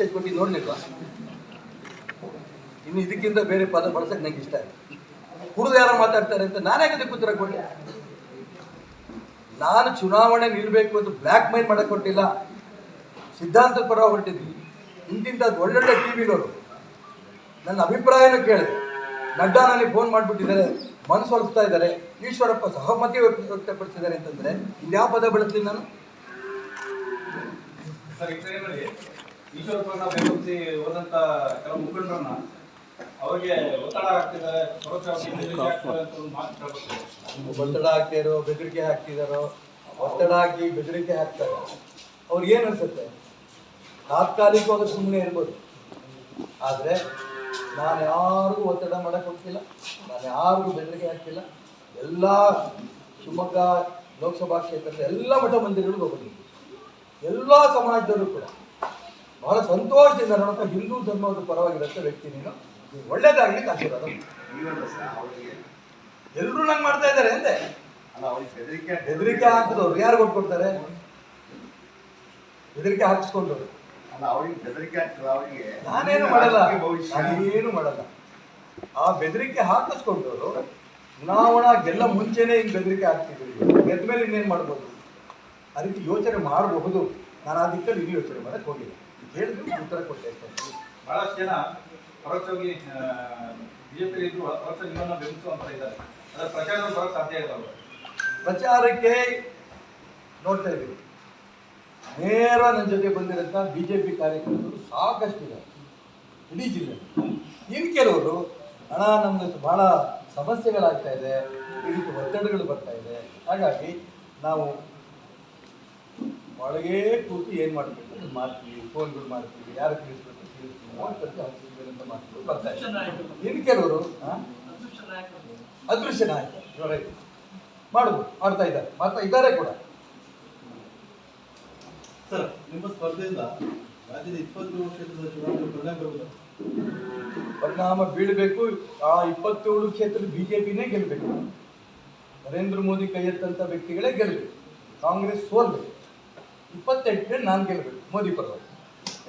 Message ಕೊಟ್ಟು ನೋಡ್ಲಿಲ್ವಾ? ಇನ್ನು ಇದಕ್ಕಿಂತ ಬೇರೆ ಪದ ಬಳಸಕ್ಕೆ ನಂಗೆ ಇಷ್ಟ ಇಲ್ಲ. ಕುಡಿದು ಯಾರು ಮಾತಾಡ್ತಾರೆ ಅಂತ ನಾನೇ ಅದಕ್ಕೆ ಉತ್ತರ ಕೊಟ್ಟೆ ನಾನು ಚುನಾವಣೆ ನಿಲ್ಬೇಕು ಅಂತ ಬ್ಲ್ಯಾಕ್ ಮೈಲ್ ಮಾಡಕ್ ಕೊಟ್ಟಿಲ್ಲ. ಸಿದ್ಧಾಂತದ ಪರ ಹೊರಟಿದ್ವಿ. ಇಂತಿಂತ ಒಳ್ಳೊಳ್ಳೆ ಟಿ ವಿನವರು ನನ್ನ ಅಭಿಪ್ರಾಯನ ಕೇಳಿದೆ ನಡ್ಡಾ ನನಗೆ ಫೋನ್ ಮಾಡಿಬಿಟ್ಟಿದ್ದಾರೆ. ಮನಸ್ಸು ಹೊಲಿಸ್ತಾ ಇದ್ದಾರೆ. ಈಶ್ವರಪ್ಪ ಸಹಮತಿ ವ್ಯಕ್ತ- ವ್ಯಕ್ತಪಡಿಸಿದ್ದಾರೆ ಅಂತಂದ್ರೆ ಇನ್ಯಾವ ಪದ ಬಳಸ್ತೀನಿ ನಾನು? ಈಶ್ವರಪ್ಪನ ಬೆಂಬಲಿಸಿ ಹೋದಂತ ಕೆಲವು ಮುಖಂಡರನ್ನ ಅವರಿಗೆ ಒತ್ತಡ ಹಾಕ್ತಿದ್ದಾರೆ ಒತ್ತಡ ಹಾಕ್ತಿರೋ ಬೆದರಿಕೆ ಹಾಕ್ತಿದಾರೋ ಒತ್ತಡ ಹಾಕಿ ಬೆದರಿಕೆ ಹಾಕ್ತಾರೆ. ಅವ್ರಿಗೆ ಏನು ಅನ್ಸುತ್ತೆ? ತಾತ್ಕಾಲಿಕವಾಗಿ ಸುಮ್ಮನೆ ಇರ್ಬೋದು. ಆದರೆ ನಾನು ಯಾರಿಗೂ ಒತ್ತಡ ಮಾಡಕ್ಕೆ ಹೋಗ್ತಿಲ್ಲ ನಾನು ಯಾರಿಗೂ ಬೆದರಿಕೆ ಹಾಕ್ತಿಲ್ಲ. ಎಲ್ಲ ಶಿವಮೊಗ್ಗ ಲೋಕಸಭಾ ಕ್ಷೇತ್ರದ ಎಲ್ಲ ಮಠ ಮಂದಿರಗಳಿಗೆ ಹೋಗಿದ್ದೀನಿ ಎಲ್ಲ ಸಮಾಜದವರು ಕೂಡ. ಬಹಳ ಸಂತೋಷದಿಂದ ನೋಡಪ್ಪ ಹಿಂದೂ ಧರ್ಮದ ಪರವಾಗಿರುತ್ತೆ ವ್ಯಕ್ತಿ ನೀನು. ಒಳ್ಳೇದಾಗಲಿ ಕಾಶೀರ್ವಾದ ಆಶೀರ್ವಾದ ಎಲ್ಲರೂ ನಂಗೆ ಮಾಡ್ತಾ ಇದ್ದಾರೆ ಅಂದೆ. ಬೆದರಿಕೆ ಹಾಕಿದವ್ರು ಯಾರು ಕೊಟ್ಕೊಡ್ತಾರೆ? ಬೆದರಿಕೆ ಹಾಕಿಸ್ಕೊಂಡವ್ರು. ನಾನೇನು ಮಾಡಲ್ಲ. ಏನು ಮಾಡಲ್ಲ. ಆ ಬೆದರಿಕೆ ಹಾಕಿಸ್ಕೊಂಡವರು ಚುನಾವಣಾ ಗೆಲ್ಲ ಮುಂಚೆನೆ ಹಿಂಗೆ ಬೆದರಿಕೆ ಹಾಕ್ತಿದ್ರು ಗೆದ್ದ ಮೇಲೆ ಇನ್ನೇನು ಮಾಡ್ಬೋದು? ಅದಕ್ಕೆ ಯೋಚನೆ ಮಾಡಬಹುದು. ನಾನು ಆ ದಿಕ್ಕಲ್ಲಿ ಇಲ್ಲಿ ಯೋಚನೆ ಮಾಡಕ್ಕೆ ಹೋಗಿಲ್ಲ. ಹೇಳಿದ್ರು ಉತ್ತರ ಕೊಟ್ಟೆ. ಬಹಳಷ್ಟು ಜನ ಪರೋಕ್ಷವಾಗಿ ಬಿಜೆಪಿ ಇದ್ರು ಪರೋಕ್ಷವಾಗಿ ನಿಮ್ಮನ್ನು ಬೆಂಬಲಿಸುವಂತ ಇದ್ದಾರೆ. ಅದರ ಪ್ರಚಾರ ಬರೋಕ್ಕೆ ಸಾಧ್ಯ ಇಲ್ಲ ಪ್ರಚಾರಕ್ಕೆ ನೋಡ್ತಾ ಇದ್ದೀವಿ. ನೇರ ನನ್ನ ಜೊತೆ ಬಂದಿರೋಂಥ ಬಿ ಜೆ ಪಿ ಕಾರ್ಯಕರ್ತರು ಸಾಕಷ್ಟಿದ್ದಾರೆ ಇಡೀ ಜಿಲ್ಲೆ. ಇನ್ನು ಕೆಲವರು ಹಣ ನಮ್ಗೆ ಬಹಳ ಸಮಸ್ಯೆಗಳಾಗ್ತಾ ಇದೆ. ಈ ರೀತಿ ಒತ್ತಡಗಳು ಬರ್ತಾ ಇದೆ. ಹಾಗಾಗಿ ನಾವು ಒಳಗೆ ಕೂತು ಏನು ಮಾಡಬೇಕು? ಅಂತ ಮಾಡ್ತೀವಿ? ಫೋನ್ಗಳು ಮಾಡ್ತೀವಿ? ಯಾರು ತಿಳಿಸ್ಬೇಕು? ತಿಳಿಸ್ತೀವಿ ಅಂತ ಮಾಡ್ತೀವಿ. ಬರ್ತಾ ಇದೆ. ಇನ್ನು ಕೆಲವರು? ಹಾಂ ಅದೃಶ್ಯ ನಾಯಕ ಇವರೇ ಮಾಡ್ಬೋದು. ಮಾಡ್ತಾ ಇದ್ದಾರೆ. ಮಾಡ್ತಾ ಇದ್ದಾರೆ ಕೂಡ. ಸರ್ ನಿಮ್ಮ ಸ್ಪರ್ಧೆಯಿಂದ ರಾಜ್ಯದ ಇಪ್ಪತ್ತೇಳು ಕ್ಷೇತ್ರದ ಚುನಾವಣೆ ಪರಿಣಾಮ ಬರುವುದು ಪರಿಣಾಮ ಬೀಳಬೇಕು. ಆ ಇಪ್ಪತ್ತೇಳು ಕ್ಷೇತ್ರ ಬಿಜೆಪಿನೇ ಗೆಲ್ಲಬೇಕು ನರೇಂದ್ರ ಮೋದಿ ಕೈ ಎತ್ತಂತ ವ್ಯಕ್ತಿಗಳೇ ಗೆಲ್ಲಬೇಕು ಕಾಂಗ್ರೆಸ್ ಸೋಲ್ಬೇಕು. ಇಪ್ಪತ್ತೆಂಟನೇ ನಾನು ಗೆಲ್ಲಬೇಕು ಮೋದಿ ಪರವಾಗಿ.